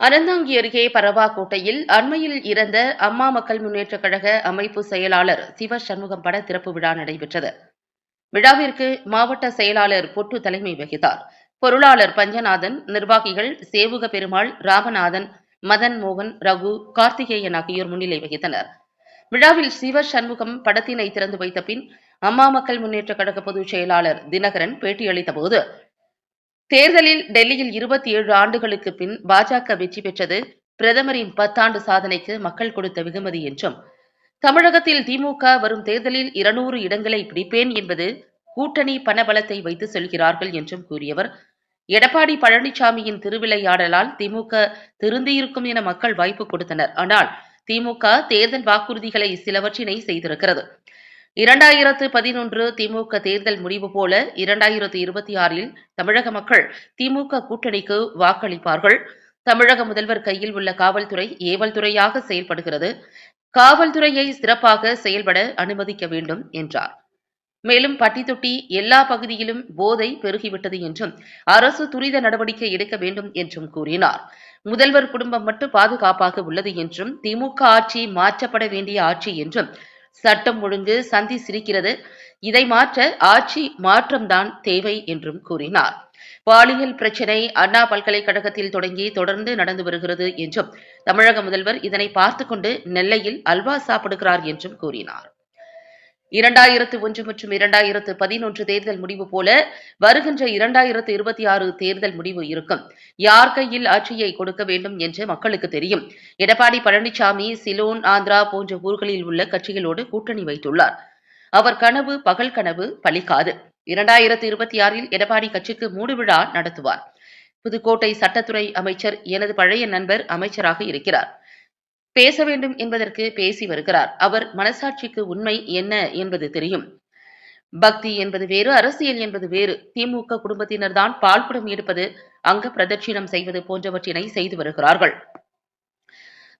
அறந்தாங்கி அருகே பரவாக்கோட்டையில் அண்மையில் இறந்த அம்மா மக்கள் முன்னேற்றக் கழக அமைப்பு செயலாளர் சிவ சண்முகம் பட திறப்பு விழா நடைபெற்றது. விழாவிற்கு மாவட்ட செயலாளர் பொட்டு தலைமை வகித்தார். பொருளாளர் பஞ்சநாதன் நிர்வாகிகள் சேவுக பெருமாள் ராமநாதன் மதன் மோகன் ரகு கார்த்திகேயன் ஆகியோர் முன்னிலை வகித்தனர். விழாவில் சிவ சண்முகம் படத்தினை திறந்து வைத்த பின் அம்மா மக்கள் முன்னேற்றக் கழக பொதுச் செயலாளர் தினகரன் பேட்டியளித்த போது தேர்தலில் டெல்லியில் இருபத்தி ஏழு ஆண்டுகளுக்கு பின் பாஜக வெற்றி பெற்றது. பிரதமரின் பத்தாண்டு சாதனைக்கு மக்கள் கொடுத்த வெகுமதி என்றும் தமிழகத்தில் திமுக வரும் தேர்தலில் இருநூறு இடங்களை பிடிப்பேன் என்பது கூட்டணி பணபலத்தை வைத்து சொல்கிறார்கள் என்றும் கூறியவர். எடப்பாடி பழனிசாமியின் திருவிளையாடலால் திமுக திருந்தியிருக்கும் என மக்கள் வாய்ப்பு கொடுத்தனர். ஆனால் திமுக தேர்தல் வாக்குறுதிகளை சிலவற்றினை செய்திருக்கிறது. இரண்டாயிரத்து பதினொன்று திமுக தேர்தல் முடிவு போல இரண்டாயிரத்து இருபத்தி ஆறில் தமிழக மக்கள் திமுக கூட்டணிக்கு வாக்களிப்பார்கள். தமிழக முதல்வர் கையில் உள்ள காவல்துறை ஏவல் துறையாக செயல்படுகிறது. காவல்துறையை சிறப்பாக செயல்பட அனுமதிக்க வேண்டும் என்றார். மேலும் பட்டித்தொட்டி எல்லா பகுதியிலும் போதை பெருகிவிட்டது என்றும் அரசு துரித நடவடிக்கை எடுக்க வேண்டும் என்றும் கூறினார். முதல்வர் குடும்பம் மட்டும் பாதுகாப்பாக உள்ளது என்றும் திமுக ஆட்சி மாற்றப்பட வேண்டிய ஆட்சி என்றும் சட்டம் ஒழுங்கு சந்தி சிரிக்கிறது. இதை மாற்ற ஆட்சி மாற்றம்தான் தேவை என்றும் கூறினார். பாலியல் பிரச்சினை அண்ணா பல்கலைக்கழகத்தில் தொடங்கி தொடர்ந்து நடந்து வருகிறது என்றும் தமிழக முதல்வர் இதனை பார்த்து கொண்டு நெல்லையில் அல்வா சாப்பிடுகிறார் என்றும் கூறினார். இரண்டாயிரத்து ஒன்று மற்றும் இரண்டாயிரத்து பதினொன்று தேர்தல் முடிவு போல வருகின்ற இரண்டாயிரத்து இருபத்தி ஆறு தேர்தல் முடிவு இருக்கும். யார் கையில் ஆட்சியை கொடுக்க வேண்டும் என்று மக்களுக்கு தெரியும். எடப்பாடி பழனிசாமி சிலோன் ஆந்திரா போன்ற ஊர்களில் உள்ள கட்சிகளோடு கூட்டணி வைத்துள்ளார். அவர் கனவு பகல் கனவு பலிக்காது இரண்டாயிரத்து இருபத்தி ஆறில் எடப்பாடி கட்சிக்கு மூடு விழா நடத்துவார். புதுக்கோட்டை சட்டத்துறை அமைச்சர் எனது பழைய நண்பர் அமைச்சராக இருக்கிறார். பேச வேண்டும் என்பதற்கு பேசி வருகிறார். அவர் மனசாட்சிக்கு உண்மை என்ன என்பது தெரியும். பக்தி என்பது வேறு அரசியல் என்பது வேறு. திமுக குடும்பத்தினர் தான் பால்குடம் எடுப்பது அங்க பிரதட்சிணம் செய்வது போன்றவற்றினை செய்து வருகிறார்கள்.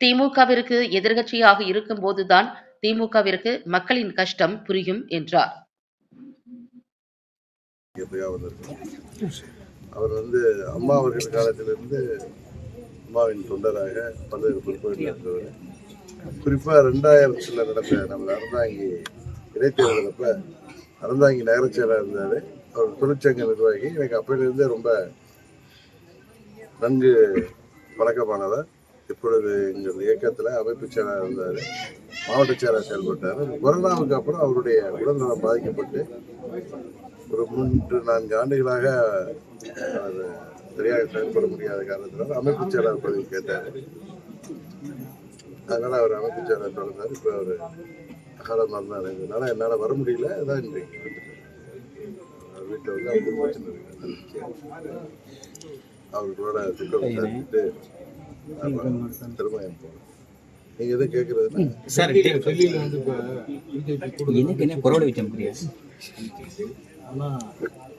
திமுகவிற்கு எதிர்கட்சியாக இருக்கும் போதுதான் திமுகவிற்கு மக்களின் கஷ்டம் புரியும் என்றார். அவர் வந்து அம்மா அவர்கள் காலத்திலிருந்து அம்மாவின் தொண்டராக பல்வேறு பொறுப்புகளில் இருந்தவர். குறிப்பாக ரெண்டாயிரத்தில் நடந்த நம்ம அறந்தாங்கி இடைத்தேர்தலப்ப அறந்தாங்கி நகரச் இருந்தார். அவர் தொழிற்சங்க நிர்வாகி. எனக்கு அப்பையிலிருந்தே ரொம்ப நன்கு பழக்கமானவர். இப்பொழுது எங்கள் இயக்கத்தில் அமைப்பு செயலாளர் இருந்தார். மாவட்ட செயலாளர் செயல்பட்டார். கொரோனாவுக்கு அப்புறம் அவருடைய உடல்நலம் பாதிக்கப்பட்டு ஒரு மூன்று நான்கு ஆண்டுகளாக அவர் சரியாக செயல்பட முடியாத காரணத்தினால அமைப்பு செயலாளர் பதவி கேட்டார். அதனால அவர் அமைப்பு செயலாளர் தொடர்ந்தார் இப்போ அவர் அகால மரணம் அடைந்ததுனால என்னால் வர முடியல. அதான் இன்றைக்கு வீட்டில் வந்து அவங்க பிரச்சனை அவர்களோட சார். டெல்லியில் வந்து இப்போ பிஜேபி கூடுதல் எனக்கு என்ன கொரோனா வச்ச முடியாது ஆனால்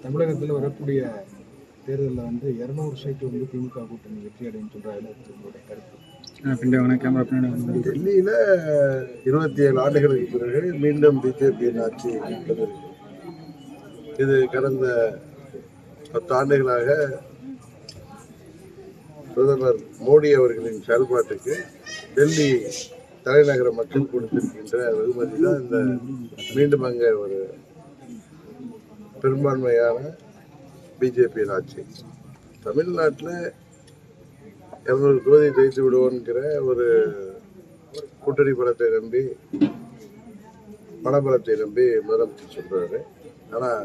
தமிழகத்தில் வரக்கூடிய தேர்தலில் வந்து இரநூறு சீட்டு வந்து திமுக கூட்டணி வெற்றி அடையும் சொல்கிறாங்க உங்களுடைய கருத்து. கேமரா டெல்லியில இருபத்தி ஏழு ஆண்டுகளுக்கு பிறகு மீண்டும் பிஜேபியின் ஆட்சி வந்திருக்கு இது கடந்த பத்து ஆண்டுகளாக பிரதமர் மோடி அவர்களின் செயல்பாட்டுக்கு டெல்லி தலைநகர மக்கள் கொடுத்திருக்கின்ற வெகுமதி தான் இந்த மீண்டும் அங்கே ஒரு பெரும்பான்மையான பிஜேபியின் ஆட்சி. தமிழ்நாட்டில் இரநூறு தொகுதி ஜெயித்து விடுவோங்கிற ஒரு கூட்டணி பலத்தை நம்பி பணபலத்தை நம்பி முதலமைச்சர் சொல்றாரு. ஆனால்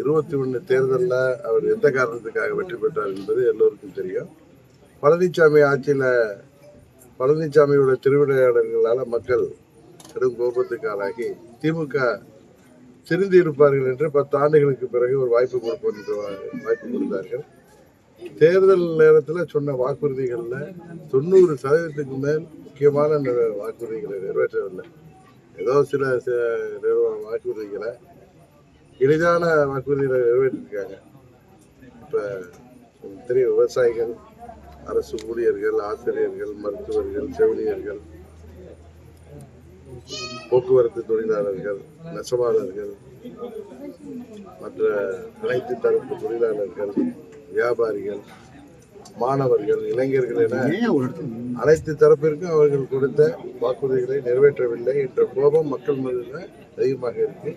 இருபத்தி ஒன்று தேர்தலில் அவர் எந்த காரணத்துக்காக வெற்றி பெற்றார் என்பது எல்லோருக்கும் தெரியும். பழனிசாமி ஆட்சியில் பழனிசாமியோட திருவிளையாடல்களால் மக்கள் கடும் கோபத்துக்கு ஆளாகி திமுக திருந்தி இருப்பார்கள் என்று பத்து ஆண்டுகளுக்கு பிறகு ஒரு வாய்ப்பு கொடுப்போம் வாய்ப்பு கொடுத்தார்கள். தேர்தல் நேரத்தில் சொன்ன வாக்குறுதிகளில் தொண்ணூறு சதவீதத்துக்கு மேல் முக்கியமான அந்த வாக்குறுதிகளை நிறைவேற்றவில்லை. ஏதோ சில வாக்குறுதிகளை எளிதான வாக்குறுதிகளை நிறைவேற்றிருக்காங்க. இப்போ தெரியும் விவசாயிகள் அரசு ஊழியர்கள் ஆசிரியர்கள் மருத்துவர்கள் செவிலியர்கள் போக்குவரத்து தொழிலாளர்கள் நெசவாளர்கள் மற்ற அனைத்து தரப்பு தொழிலாளர்கள் வியாபாரிகள் மாணவர்கள் இளைஞர்கள் என அனைத்து தரப்பிற்கும் அவர்கள் கொடுத்த வாக்குறுதிகளை நிறைவேற்றவில்லை என்ற கோபம் மக்கள் மனதில் அதிகமாக இருக்கு.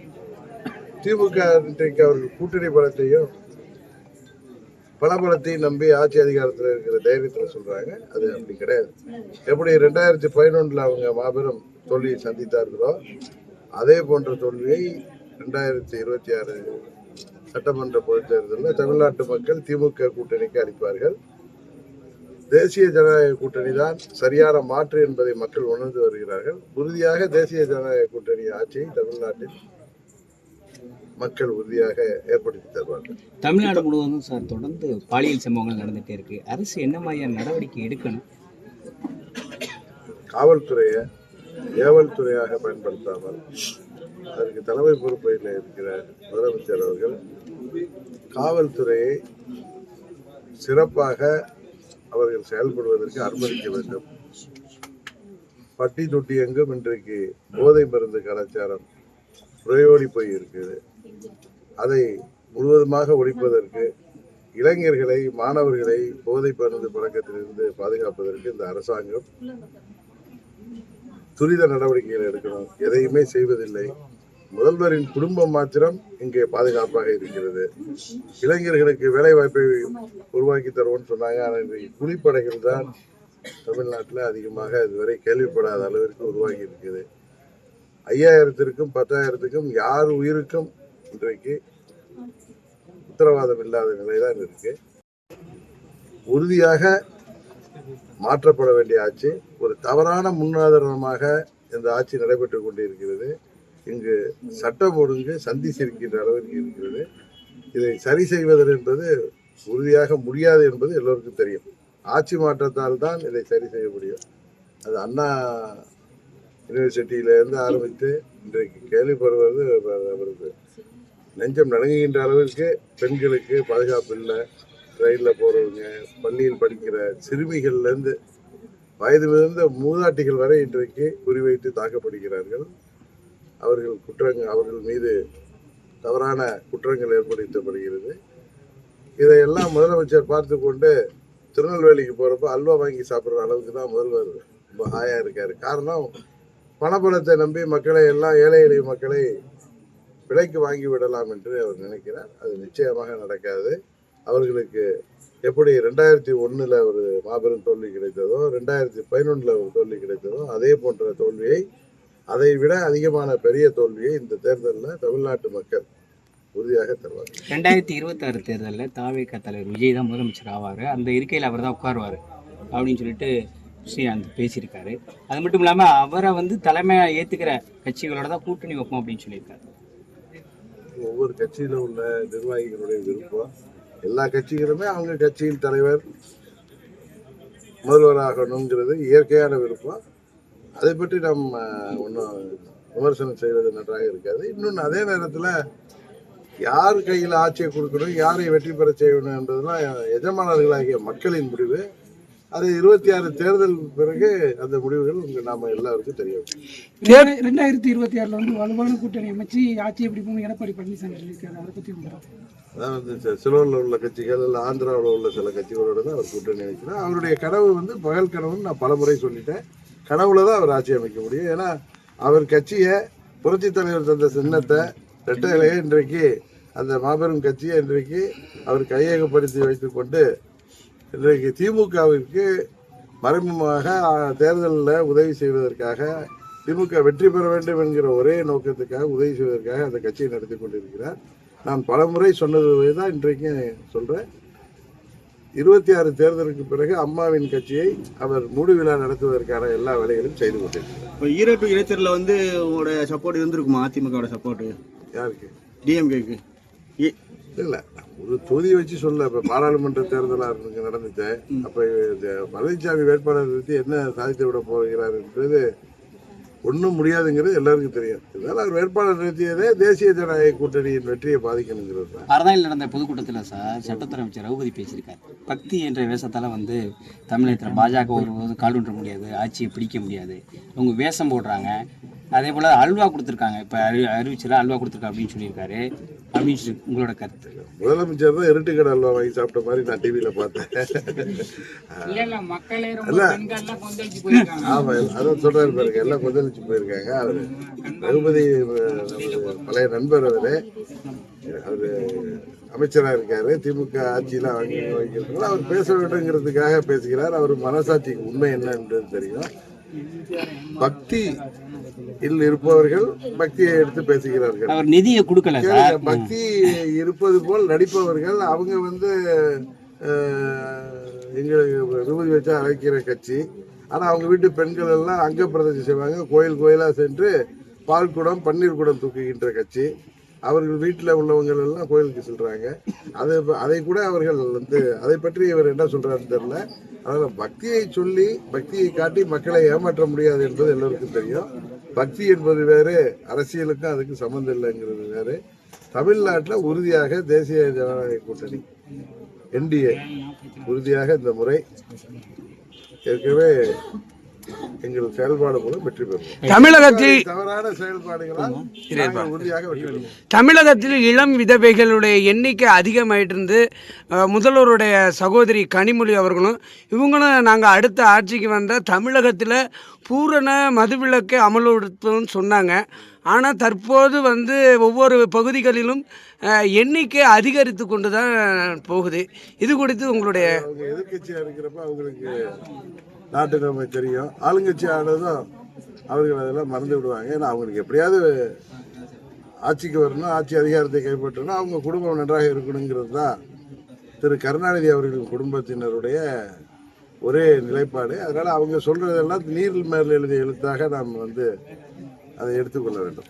திமுக இன்றைக்கு அவர்கள் கூட்டணி பலத்தையும் பணபலத்தையும் நம்பி ஆட்சி அதிகாரத்தில் இருக்கிற தைரியத்தில் சொல்றாங்க. அது அப்படி கிடையாது. எப்படி ரெண்டாயிரத்தி பதினொன்றில் அவங்க மாபெரும் தோல்வியை சந்தித்தார்களோ அதே போன்ற தோல்வியை ரெண்டாயிரத்தி இருபத்தி ஆறு சட்டமன்ற பொதுத் தேர்தலில் தமிழ்நாட்டு மக்கள் திமுக கூட்டணிக்கு அளிப்பார்கள். தேசிய ஜனநாயக கூட்டணி தான் சரியான மாற்று என்பதை மக்கள் உணர்ந்து வருகிறார்கள். உறுதியாக தேசிய ஜனநாயக கூட்டணி ஆட்சியை தமிழ்நாட்டில் மக்கள் உறுதியாக ஏற்படுத்தி தருவார்கள். தமிழ்நாடு முழுவதும் சார் தொடர்ந்து பாலியல் சம்பவங்கள் நடந்துட்டே இருக்கு. அரசு என்ன மாதிரியான நடவடிக்கை எடுக்கணும்? காவல்துறையை ஏவல் துறையாக பயன்படுத்தாமல் அதற்கு தலைமை பொறுப்பையில் இருக்கிற முதலமைச்சர் அவர்கள் காவல்துறையை சிறப்பாக அவர்கள் செயல்படுவதற்கு அனுமதிக்க வேண்டும். பட்டி தொட்டி எங்கும் இன்றைக்கு போதை மருந்து கலாச்சாரம் புறையோடி போய் இருக்குது. அதை முழுவதுமாக ஒழிப்பதற்கு இளைஞர்களை மாணவர்களை போதை மருந்து பழக்கத்திலிருந்து பாதுகாப்பதற்கு இந்த அரசாங்கம் துரித நடவடிக்கைகள் எடுக்கணும். எதையுமே செய்வதில்லை. முதல்வரின் குடும்பம் மாத்திரம் இங்கே பாதுகாப்பாக இருக்கிறது. இளைஞர்களுக்கு வேலை வாய்ப்பை உருவாக்கி தருவோம்னு சொன்னாங்க. ஆனால் இன்றைக்கு கூலிப்படைகள் தான் தமிழ்நாட்டில் அதிகமாக இதுவரை கேள்விப்படாத அளவிற்கு உருவாகி இருக்குது. ஐயாயிரத்திற்கும் பத்தாயிரத்துக்கும் யார் உயிருக்கும் இன்றைக்கு உத்தரவாதம் இல்லாத நிலைதான் இருக்கு. உறுதியாக மாற்றப்பட வேண்டிய ஆட்சி ஒரு தவறான முன்னுதாரணமாக இந்த ஆட்சி நடைபெற்று கொண்டிருக்கிறது. இங்கு சட்டம் ஒழுங்கு சந்திச்சிருக்கின்ற அளவிற்கு இருக்கிறது. இதை சரி செய்வது என்பது உறுதியாக முடியாது என்பது எல்லோருக்கும் தெரியும். ஆட்சி மாற்றத்தால் தான் இதை சரி செய்ய முடியும். அது அண்ணா யூனிவர்சிட்டியிலேருந்து ஆரம்பித்து இன்றைக்கு கேள்விப்படுவது அவருக்கு நெஞ்சம் நடுங்குகின்ற அளவிற்கு பெண்களுக்கு பாதுகாப்பு இல்லை. ரயிலில் போகிறவங்க பள்ளியில் படிக்கிற சிறுமிகள்லேருந்து வயது மிகுந்த மூதாட்டிகள் வரை இன்றைக்கு குறிவைத்து தாக்கப்படுகிறார்கள். அவர்கள் குற்றங்கள் அவர்கள் மீது தவறான குற்றங்கள் ஏற்படுத்தப்படுகிறது. இதையெல்லாம் முதலமைச்சர் பார்த்து கொண்டு திருநெல்வேலிக்கு போகிறப்ப அல்வா வாங்கி சாப்பிட்ற அளவுக்கு தான் முதல்வர் ரொம்ப ஹாயாக இருக்கார். காரணம் பணபலத்தை நம்பி மக்களை எல்லாம் ஏழை எளிய மக்களை விலைக்கு வாங்கி விடலாம் என்று அவர் நினைக்கிறார். அது நிச்சயமாக நடக்காது. அவர்களுக்கு எப்படி ரெண்டாயிரத்தி ஒன்றில் ஒரு மாபெரும் தோல்வி கிடைத்ததோ ரெண்டாயிரத்தி பதினொன்றில் ஒரு தோல்வி கிடைத்ததோ அதே போன்ற தோல்வியை அதை விட அதிகமான பெரிய தோல்வியை இந்த தேர்தலில் தமிழ்நாட்டு மக்கள் உறுதியாக தருவார்கள். ரெண்டாயிரத்தி இருபத்தாறு தேர்தலில் தாவேக தலைவர் விஜய் தான் முதலமைச்சர் ஆவார். அந்த இருக்கையில் அவர் தான் உட்காருவார் அப்படின்னு சொல்லிட்டு ஸ்ரீகாந்த் பேசியிருக்காரு. அது மட்டும் இல்லாமல் அவரை வந்து தலைமையாக ஏற்றுக்கிற கட்சிகளோட தான் கூட்டணி வைப்போம் அப்படின்னு சொல்லியிருக்காரு. ஒவ்வொரு கட்சியில் உள்ள நிர்வாகிகளுடைய விருப்பம் எல்லா கட்சிகளுமே அவங்க கட்சியின் தலைவர் முதல்வராகணுங்கிறது இயற்கையான விருப்பம். அதை பற்றி நம்ம ஒன்றும் விமர்சனம் செய்வது நன்றாக இருக்காது. இன்னொன்று அதே நேரத்தில் யார் கையில் ஆட்சியை கொடுக்கணும் யாரை வெற்றி பெற செய்யணும் என்பதெல்லாம் எஜமானர்களாகிய மக்களின் முடிவு. அது இருபத்தி ஆறு தேர்தல் பிறகு அந்த முடிவுகள் உங்க நாம எல்லாருக்கும் தெரியும் ரெண்டாயிர- ரெண்டாயிரத்தி இருபத்தி ஆறுல வந்து வலுவான கூட்டணி அமைச்சு ஆட்சி எப்படி போகணும் எடப்பாடி பழனிசாமி சொல்லியிருக்காரு அதை பத்தி அதாவது சிலோனில் உள்ள கட்சிகள் இல்லை ஆந்திராவில் உள்ள சில கட்சிகளோட தான் அவர் கூட்டணி வைக்கிறார் அவருடைய கனவு வந்து பகல் கனவுன்னு நான் பலமுறை சொல்லிட்டேன். கனவுல தான் அவர் ஆட்சி அமைக்க முடியும். ஏன்னா அவர் கட்சியை புரட்சி தலைவர் தந்த சின்னத்தை ரெட்டை இலையை இன்றைக்கு அந்த மாபெரும் கட்சியை இன்றைக்கு அவர் கையகப்படுத்தி வைத்துக்கொண்டு இன்றைக்கு திமுகவிற்கு மறைமுகமாக தேர்தலில் உதவி செய்வதற்காக திமுக வெற்றி பெற வேண்டும் என்கிற ஒரே நோக்கத்துக்காக உதவி செய்வதற்காக அந்த கட்சியை நடத்தி கொண்டிருக்கிறார். நான் பலமுறை சொன்னது தான் இன்றைக்கு சொல்கிறேன் இருபத்தி ஆறு தேர்தலுக்கு பிறகு அம்மாவின் கட்சியை அவர் மூடு விழா நடத்துவதற்கான எல்லா வேலைகளும் செய்து கொண்டிருக்கிறார். இப்போ ஈரோட்டு இடைத்தேர்தலில் வந்து உங்களோட சப்போர்ட் இருந்திருக்குமா? அதிமுகவோட சப்போர்ட் யாருக்கு? டிஎம்கேக்கு இல்லை ஒரு தொகுதி வச்சு சொல்ல இப்போ பாராளுமன்ற தேர்தலாக இருந்து நடந்துச்சு அப்போ பழனிசாமி வேட்பாளர் நிறுத்தி என்ன சாதித்து விட போகிறார் என்பது ஒன்றும் முடியாதுங்கிறது எல்லாருக்கும் தெரியும். இதனால் அவர் வேட்பாளர் நிறுத்தியதே தேசிய ஜனநாயக கூட்டணியின் வெற்றியை பாதிக்கணுங்கிறது தான். அறந்தாயில் நடந்த பொதுக்கூட்டத்தில் சார் சட்டத்துறை அமைச்சர் ரகுபதி பேசியிருக்காரு. பக்தி என்ற வேஷத்தால் வந்து தமிழகத்தில் பாஜக ஒருபோது கால் முடியாது ஆட்சியை பிடிக்க முடியாது. அவங்க வேஷம் போடுறாங்க. அதே போல் அல்வா கொடுத்துருக்காங்க. இப்போ அறி அறிவிச்சல அல்வா கொடுத்துருக்கா அப்படின்னு சொல்லியிருக்காரு. அப்படின்னு சொல்லி உங்களோட கருத்து. முதலமைச்சர் தான் இருட்டு கடை அல்வா வாங்கி சாப்பிட்ட மாதிரி நான் டிவியில பார்த்தேன். இல்ல இல்ல மக்களே இல்ல. பெண்கள்லாம் கொந்தளிச்சு போயிருக்காங்க. ஆமா அதான் சொல்றாரு பாருங்க எல்லாம் கொந்தளிச்சு போயிருக்காங்க. அவரு ரகுபதி பழைய நண்பர் அவரு. அவரு அமைச்சரா இருக்காரு. திமுக ஆட்சியில வாங்கி வைக்கிறதுனால அவர் பேச வேண்டுங்கிறதுக்காக பேசுகிறார். அவர் மனசாட்சிக்கு உண்மை என்னன்றது தெரியும். பக்தி இல் இருப்பவர்கள் பக்தியை எடுத்து பேசுகிறார்கள். அவர் நிதியை கொடுக்கல பக்தி இருப்பது போல் நடிப்பவர்கள் அவங்க வந்து எங்களுக்கு விபூதி வச்சா அழைக்கிற கட்சி. ஆனா அவங்க வீட்டு பெண்கள் எல்லாம் அங்க பிரதேசம் செய்வாங்க. கோயில் கோயிலா சென்று பால் குடம் பன்னீர் குடம் தூக்குகின்ற கட்சி. அவர்கள் வீட்டில் உள்ளவங்கள் எல்லாம் கோயிலுக்கு செல்றாங்க. அதை அதை கூட அவர்கள் வந்து அதை பற்றி இவர் என்ன சொல்றாருன்னு தெரியல. அதனால பக்தியை சொல்லி பக்தியை காட்டி மக்களை ஏமாற்ற முடியாது என்பது எல்லோருக்கும் தெரியும். பக்தி என்பது வேறு அரசியலுக்கும் அதுக்கு சம்மந்தம் இல்லைங்கிறது வேறு. தமிழ்நாட்டில் உறுதியாக தேசிய ஜனநாயக கூட்டணி என்டிஏ உறுதியாக இந்த முறை. ஏற்கனவே எங்கள் செயல்பாடு மூலம் வெற்றி பெறுவோம். தமிழகத்தில் தவறான செயல்பாடுகளால் உறுதியாக தமிழகத்தில் இளம் விதவைகளுடைய எண்ணிக்கை அதிகமாயிட்டு இருந்து அஹ், முதல்வருடைய சகோதரி கனிமொழி அவர்களும் இவங்களும் நாங்கள் அடுத்த ஆட்சிக்கு வந்தால் தமிழகத்தில் பூரண மதுவிலக்கை அமல்படுத்தும்னு சொன்னாங்க. ஆனால் தற்போது வந்து ஒவ்வொரு பகுதிகளிலும் எண்ணிக்கை அதிகரித்து கொண்டு தான் போகுது. இது குறித்து உங்களுடைய அவங்க எதிர்க்கட்சியாக இருக்கிறப்ப அவங்களுக்கு நாட்டு நிலைமை தெரியும். ஆளுங்கட்சி ஆனதும் அவர்கள் அதெல்லாம் மறந்து விடுவாங்க. ஏன்னா அவங்களுக்கு எப்படியாவது ஆட்சிக்கு வரணும் ஆட்சி அதிகாரத்தை கைப்பற்றணும் அவங்க குடும்பம் நன்றாக இருக்கணுங்கிறது தான் திரு கருணாநிதி அவர்களின் குடும்பத்தினருடைய ஒரே நிலைப்பாடு. அதனால அவங்க சொல்றதெல்லாம் நீரில் மேல் எழுதிய எழுத்தாக நாம் வந்து அதை எடுத்துக்கொள்ள வேண்டும்.